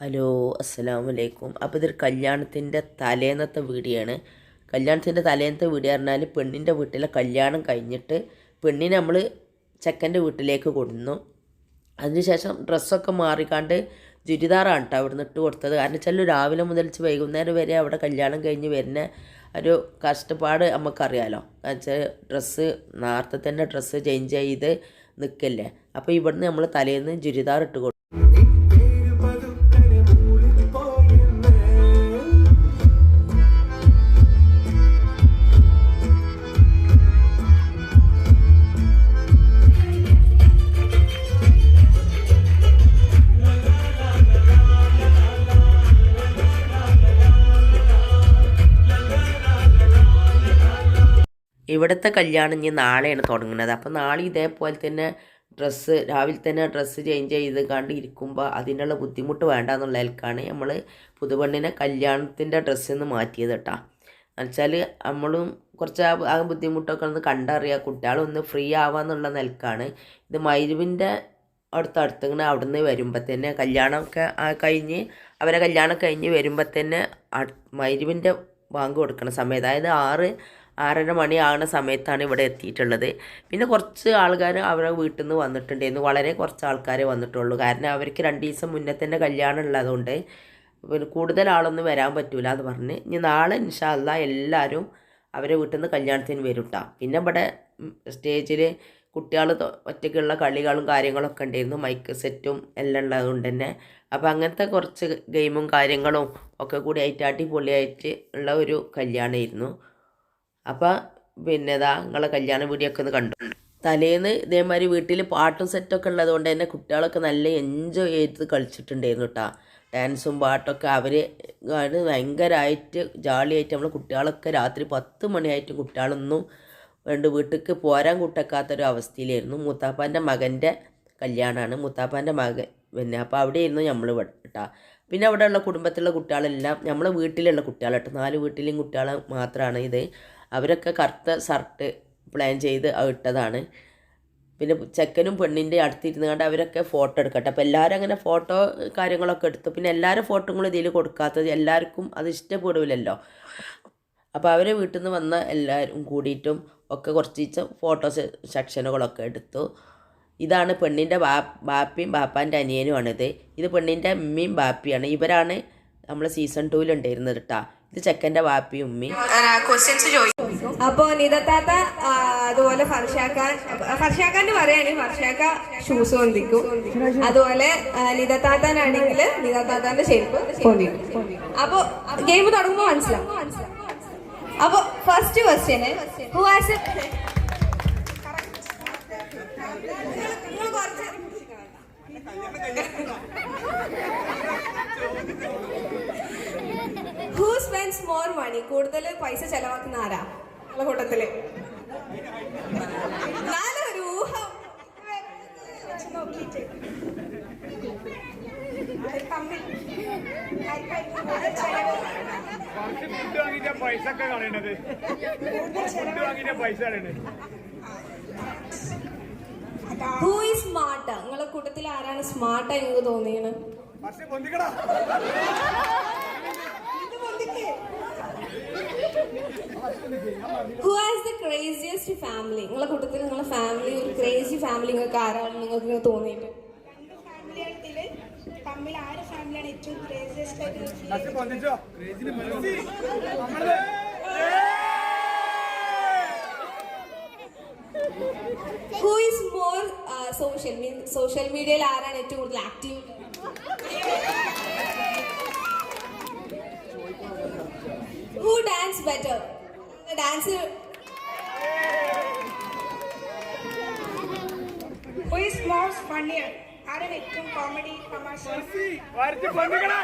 Hello അസ്സലാമു വലൈക്കും അപ്പോൾ ഇതൊരു കല്യാണത്തിന്റെ തലേന്നത്തെ വീടിയാണ് കല്യാണത്തിന്റെ തലേന്നത്തെ വീഡിയോ പറഞ്ഞാൽ പെണ്ണിന്റെ വീട്ടിലെ കല്യാണം കഴിഞ്ഞിട്ട് പെണ്ണിനെ നമ്മൾ ചെക്കന്റെ വീട്ടിലേക്ക് കൊടുന്നു അതിനുശേഷം ഡ്രസ്സൊക്കെ മാറിക്കാണ്ട് ചുരിദാറാണ് കേട്ടോ അവിടെ ഇട്ട് കൊടുത്തത്. കാരണം വെച്ചാൽ രാവിലെ മുതൽ വൈകുന്നേരം വരെ അവിടെ കല്യാണം കഴിഞ്ഞ് വരുന്ന ഒരു കഷ്ടപ്പാട് നമുക്കറിയാലോ. വെച്ചാൽ ഡ്രസ്സ് നേരത്തെ തന്നെ ഡ്രസ്സ് ചേഞ്ച് ചെയ്ത് നിൽക്കല്ലേ അപ്പോൾ ഇവിടുന്ന് നമ്മൾ തലേന്ന് ചുരിദാർ ഇട്ട് കൊടുത്തു. ഇവിടുത്തെ കല്യാണം ഇനി നാളെയാണ് തുടങ്ങുന്നത്. അപ്പോൾ നാളെ ഇതേപോലെ തന്നെ ഡ്രസ്സ് രാവിലെ തന്നെ ഡ്രസ്സ് ചേഞ്ച് ചെയ്ത് കണ്ട് ഇരിക്കുമ്പോൾ അതിനുള്ള ബുദ്ധിമുട്ട് വേണ്ട എന്നുള്ള എന്നുള്ളതിൽക്കാണ് നമ്മൾ പുതുപെണ്ണിനെ കല്യാണത്തിന്റെ ഡ്രസ്സിൽ നിന്ന് മാറ്റിയത് കേട്ടോ എന്നുവെച്ചാൽ നമ്മളും കുറച്ച് ആ ബുദ്ധിമുട്ടൊക്കെ ഒന്ന് കണ്ടറിയുക കുട്ടികളൊന്ന് ഫ്രീ ആവാന്നുള്ള നിലക്കാണ് ഇത് മൈരുവിന്റെ അടുത്ത് അടുത്തിങ്ങനെ അവിടുന്ന് വരുമ്പോൾ തന്നെ കല്യാണമൊക്കെ കഴിഞ്ഞ് അവരെ കല്യാണം കഴിഞ്ഞ് വരുമ്പോൾ തന്നെ മൈരുവിന്റെ ബാങ്ക് കൊടുക്കുന്ന സമയം. അതായത് ആറ് ആറര മണി ആകുന്ന സമയത്താണ് ഇവിടെ എത്തിയിട്ടുള്ളത്. പിന്നെ കുറച്ച് ആൾക്കാർ അവരുടെ വീട്ടിൽ നിന്ന് വന്നിട്ടുണ്ടായിരുന്നു. വളരെ കുറച്ച് ആൾക്കാരെ വന്നിട്ടുള്ളൂ. കാരണം അവർക്ക് രണ്ട് ദിവസം മുന്നേ തന്നെ കല്യാണം ഉള്ളതുകൊണ്ട് കൂടുതൽ ആളൊന്നും വരാൻ പറ്റൂല എന്ന് പറഞ്ഞ്. ഇനി നാളെ ഇൻഷാല്ല എല്ലാവരും അവരെ വീട്ടിൽ നിന്ന് കല്യാണത്തിന് വരും പിന്നെ ഇവിടെ സ്റ്റേജിൽ കുട്ടികൾ ഒറ്റയ്ക്കുള്ള കളികളും കാര്യങ്ങളൊക്കെ ഉണ്ടായിരുന്നു. മൈക്ക് സെറ്റും എല്ലാം ഉള്ളതുകൊണ്ട് തന്നെ. അപ്പോൾ അങ്ങനത്തെ കുറച്ച് ഗെയിമും കാര്യങ്ങളും ഒക്കെ കൂടി ആയിട്ട് പൊളിയായിട്ട് ഉള്ള ഒരു കല്യാണമായിരുന്നു. അപ്പോൾ പിന്നെ ഇതാ നിങ്ങളെ കല്യാണ വീഡിയോ ഒക്കെ ഒന്ന് കണ്ടു. തലേന്ന് ഇതേമാതിരി വീട്ടിൽ പാട്ടും സെറ്റൊക്കെ ഉള്ളതുകൊണ്ട് തന്നെ കുട്ടികളൊക്കെ നല്ല എൻജോയ് ചെയ്ത് കളിച്ചിട്ടുണ്ടായിരുന്നു കേട്ടോ ഡാൻസും പാട്ടൊക്കെ അവർ ഭയങ്കരമായിട്ട് ജാളിയായിട്ട് നമ്മൾ കുട്ടികളൊക്കെ രാത്രി പത്ത് മണിയായിട്ടും കുട്ടികളൊന്നും വേണ്ട വീട്ടിലേക്ക് പോരാൻ കൂട്ടക്കാത്തൊരു അവസ്ഥയിലായിരുന്നു മൂത്താപ്പാന്റെ മകന്റെ കല്യാണമാണ് മൂത്താപ്പാന്റെ മകൻ പിന്നെ അപ്പോൾ അവിടെയായിരുന്നു നമ്മൾ കേട്ടോ പിന്നെ അവിടെയുള്ള കുടുംബത്തിലുള്ള കുട്ടികളെല്ലാം നമ്മളെ വീട്ടിലുള്ള കുട്ടികൾ കേട്ടോ നാല് വീട്ടിലെയും കുട്ടികൾ മാത്രമാണ് ഇത്. അവരൊക്കെ കറുത്ത ഷർട്ട് പ്ലാൻ ചെയ്ത് ഇട്ടതാണ്. പിന്നെ ചെക്കനും പെണ്ണിന്റെ അടുത്തിരുന്ന് കണ്ട് അവരൊക്കെ ഫോട്ടോ എടുക്കട്ടെ. അപ്പോൾ എല്ലാവരും അങ്ങനെ ഫോട്ടോ കാര്യങ്ങളൊക്കെ എടുത്തു. പിന്നെ എല്ലാവരും ഫോട്ടോകളും ഇതിൽ കൊടുക്കാത്തത് എല്ലാവർക്കും അത് ഇഷ്ടപ്പെടില്ലല്ലോ അപ്പോൾ അവരെ വീട്ടിൽ നിന്ന് വന്ന എല്ലാവരും കൂടിയിട്ടും ഒക്കെ കുറച്ച് ഫോട്ടോ സെക്ഷനുകളൊക്കെ എടുത്തു. ഇതാണ് പെണ്ണിന്റെ ബാ ബാപ്പിയും ബാപ്പാന്റെ അനിയനുമാണിത്. ഇത് പെണ്ണിന്റെ ഉമ്മയും ബാപ്പിയാണ്. ഇവരാണ് നമ്മൾ സീസൺ ടൂവിൽ ഉണ്ടായിരുന്നത് കേട്ടോ ഇത് ചെക്കന്റെ ബാപ്പിയും ഉമ്മയും. ക്വസ്റ്റ്യൻസ് ചോദിക്കും അപ്പോൾ നിതത്താത്ത അതുപോലെ ഫർഷാക്കാൻ ഫർഷാക്കാന്റെ പറയാണ് ഫർഷാക്ക ഷൂസ് പൊന്തിക്കും. അതുപോലെ നിതത്താത്താനാണെങ്കിൽ നിതത്താത്താന്റെ ഷേപ്പ് പൊന്തിക്കും. അപ്പോൾ ഗെയിം തുടങ്ങുമ്പോൾ മനസ്സിലാവും. അപ്പോൾ first question who has who spends more money കൂടുതൽ പൈസ ചെലവാക്കുന്ന ആരാ? ഉള്ള കൂട്ടത്തിൽ. ഞാനൊരു ഊഹം ഫുഡ് വാങ്ങിച്ച പൈസ ഒക്കെ കളയണത്. ഫുഡ് വാങ്ങിച്ച പൈസ കളയണത്. ഹൂ ഈസ് സ്മാർട്ട് നിങ്ങളെ കൂട്ടത്തിൽ ആരാണ് സ്മാർട്ട് എനിക്ക് തോന്നിയത്? Who has the craziest family നിങ്ങളെ കൂട്ടത്തിൽ നിങ്ങളെ ഫാമിലി ഒരു ക്രേസി ഫാമിലി നിങ്ങൾക്ക് ആരാണ് നിങ്ങൾക്ക് ഇങ്ങനെ തോന്നിയിട്ട്? തമ്മിൽ ആര് ഫാമിലിയാണ് ഏറ്റവും ക്രേസിയസ്റ്റ് ആയിട്ട് feel പക്ഷെ പൊന്തിച്ചോ നമ്മൾ who is more social mean social മീഡിയയിൽ ആരാണ് ഏറ്റവും കൂടുതൽ active who dance better dance Who is most funnier? ആരാണ് ഏറ്റവും കോമഡി തമാശ? വരച്ച് പൊന്തിക്കടാ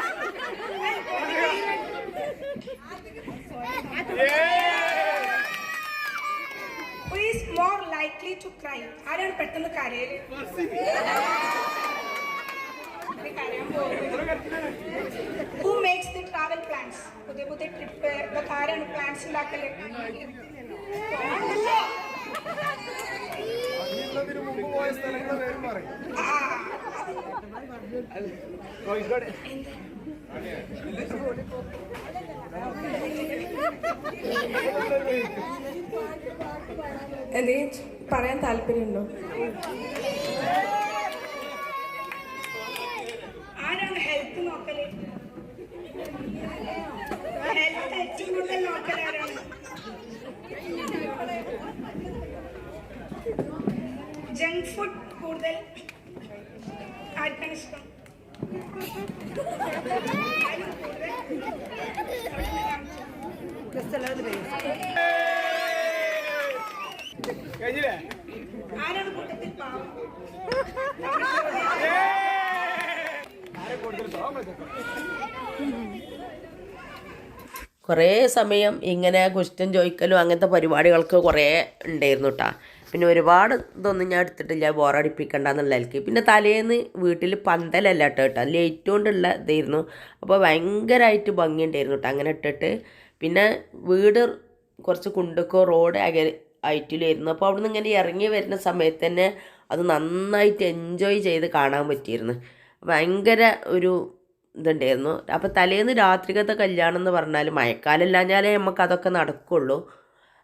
Who is more likely to cry? ആരാണ് പെട്ടെന്ന് കരയൽ ഇത് makes the Who makes the travel plans? പുതിയ പുതിയ ട്രിപ്പ് ഇതൊക്കെ ആരാണ് പ്ലാൻസ് ഉണ്ടാക്കൽ ഇതിന് പറയാൻ താല്പര്യമുണ്ടോ? ആരാണ് ഹെൽത്ത് നോക്കൽ? ഹെൽത്ത് ഏറ്റവും കൂടുതൽ നോക്കൽ ജങ്ക് ഫുഡ് കൂടുതൽ ആർക്കാണ് ഇഷ്ടം കൂടുതൽ കഴിഞ്ഞില്ലേ? ആരാണ് കൂട്ടത്തിൽ പാവം? കുറേ സമയം ഇങ്ങനെ ക്വസ്റ്റ്യൻ ചോദിക്കലും അങ്ങനത്തെ പരിപാടികൾക്ക് കുറേ ഉണ്ടായിരുന്നു കേട്ടോ പിന്നെ ഒരുപാട് ഇതൊന്നും ഞാൻ എടുത്തിട്ടില്ല ബോറടിപ്പിക്കണ്ട എന്നുള്ളതിലേക്ക് പിന്നെ തലേന്ന് വീട്ടിൽ പന്തലല്ല കേട്ടോ കേട്ടോ ലൈറ്റ് കൊണ്ടുള്ള ഇതായിരുന്നു. അപ്പോൾ ഭയങ്കരമായിട്ട് ഭംഗിയുണ്ടായിരുന്നു കേട്ടോ അങ്ങനെ ഇട്ടിട്ട്. പിന്നെ വീട് കുറച്ച് കുണ്ടുക്കോ റോഡ് അക ആയിട്ടില്ലായിരുന്നു അപ്പോൾ അവിടെ നിന്ന് ഇങ്ങനെ ഇറങ്ങി വരുന്ന സമയത്ത് തന്നെ അത് നന്നായിട്ട് എൻജോയ് ചെയ്ത് കാണാൻ പറ്റിയിരുന്നു. ഭയങ്കര ഒരു ഇതുണ്ടായിരുന്നു. അപ്പോൾ തലേന്ന് രാത്രികത്തെ കല്യാണം എന്ന് പറഞ്ഞാൽ മഴക്കാലമില്ലാഞ്ഞാലേ നമുക്ക് അതൊക്കെ നടക്കുള്ളൂ.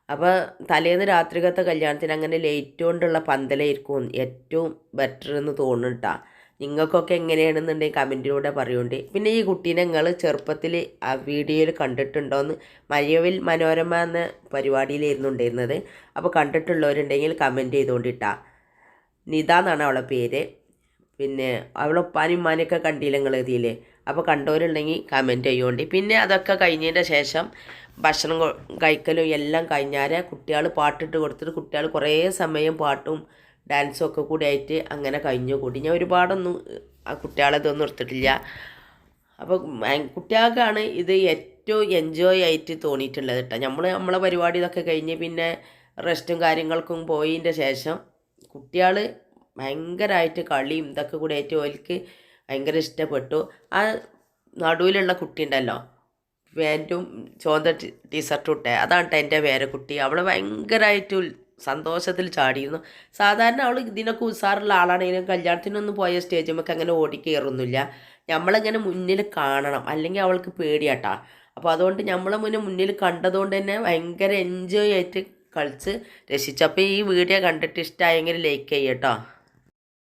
അപ്പോൾ തലേന്ന് രാത്രികത്തെ കല്യാണത്തിന് അങ്ങനെ ലേറ്റ് കൊണ്ടുള്ള പന്തലായിരിക്കും ഏറ്റവും ബെറ്റർ എന്ന് തോന്നുന്നുട്ടാ നിങ്ങൾക്കൊക്കെ എങ്ങനെയാണെന്നുണ്ടെങ്കിൽ കമന്റിലൂടെ പറയുന്നുണ്ട് പിന്നെ ഈ കുട്ടീനെ നിങ്ങൾ ചെറുപ്പത്തിൽ ആ വീഡിയോയിൽ കണ്ടിട്ടുണ്ടോയെന്ന് മഴവിൽ മനോരമ എന്ന പരിപാടിയിലായിരുന്നു ഉണ്ടായിരുന്നത്. അപ്പോൾ കണ്ടിട്ടുള്ളവരുണ്ടെങ്കിൽ കമന്റ് ചെയ്തുകൊണ്ടിട്ടാ നിത എന്നാണ് അവളെ പേര്. പിന്നെ അവളെ ഉപ്പാനും ഉമ്മാനെയൊക്കെ കണ്ടില്ല നിങ്ങൾ ഇതിലെ അപ്പോൾ കണ്ടവരുണ്ടെങ്കിൽ കമന്റ് ചെയ്യുകൊണ്ട് പിന്നെ അതൊക്കെ കഴിഞ്ഞതിന്റെ ശേഷം ഭക്ഷണം കഴിക്കലും എല്ലാം കഴിഞ്ഞാൽ കുട്ടികൾ പാട്ടിട്ട് കൊടുത്തിട്ട് കുട്ടികൾ കുറേ സമയം പാട്ടും ഡാൻസും ഒക്കെ കൂടി ആയിട്ട് അങ്ങനെ കഴിഞ്ഞു. കൂടി ഞാൻ ഒരുപാടൊന്നും ആ കുട്ടികളെ ഇതൊന്നും എടുത്തിട്ടില്ല. അപ്പോൾ കുട്ടികൾക്കാണ് ഇത് ഏറ്റവും എൻജോയ് ആയിട്ട് തോന്നിയിട്ടുള്ളത് കേട്ടോ. നമ്മൾ നമ്മളെ പരിപാടി ഇതൊക്കെ കഴിഞ്ഞ് പിന്നെ റെസ്റ്റും കാര്യങ്ങൾക്കും പോയതിന്റെ ശേഷം കുട്ടികൾ ഭയങ്കരമായിട്ട് കളിയും ഇതൊക്കെ കൂടി ആയിട്ട് ഓൽക്ക് ഭയങ്കര ഇഷ്ടപ്പെട്ടു. ആ നടുവിലുള്ള കുട്ടി ഉണ്ടല്ലോ പാന്റും ചുവന്ന ടീ ടീഷർട്ടും ഇട്ടേ. അതാണ് എന്റെ കുട്ടി അവൾ ഭയങ്കരമായിട്ട് സന്തോഷത്തിൽ ചാടിയിരുന്നു. സാധാരണ അവൾ ഇതിനൊക്കെ ഉസാറുള്ള ആളാണെങ്കിലും കല്യാണത്തിനൊന്നും പോയ സ്റ്റേജുമൊക്കെ അങ്ങനെ ഓടിക്കയറൊന്നുമില്ല നമ്മളിങ്ങനെ മുന്നിൽ കാണണം. അല്ലെങ്കിൽ അവൾക്ക് പേടിയാട്ടാ. അപ്പോൾ അതുകൊണ്ട് നമ്മളെ മുന്നേ മുന്നിൽ കണ്ടതുകൊണ്ട് തന്നെ ഭയങ്കര എൻജോയ് ആയിട്ട് കളിച്ച് രസിച്ചു അപ്പോൾ ഈ വീഡിയോ കണ്ടിട്ട് ഇഷ്ടമായെങ്കിൽ ലൈക്ക് ചെയ്യട്ടോ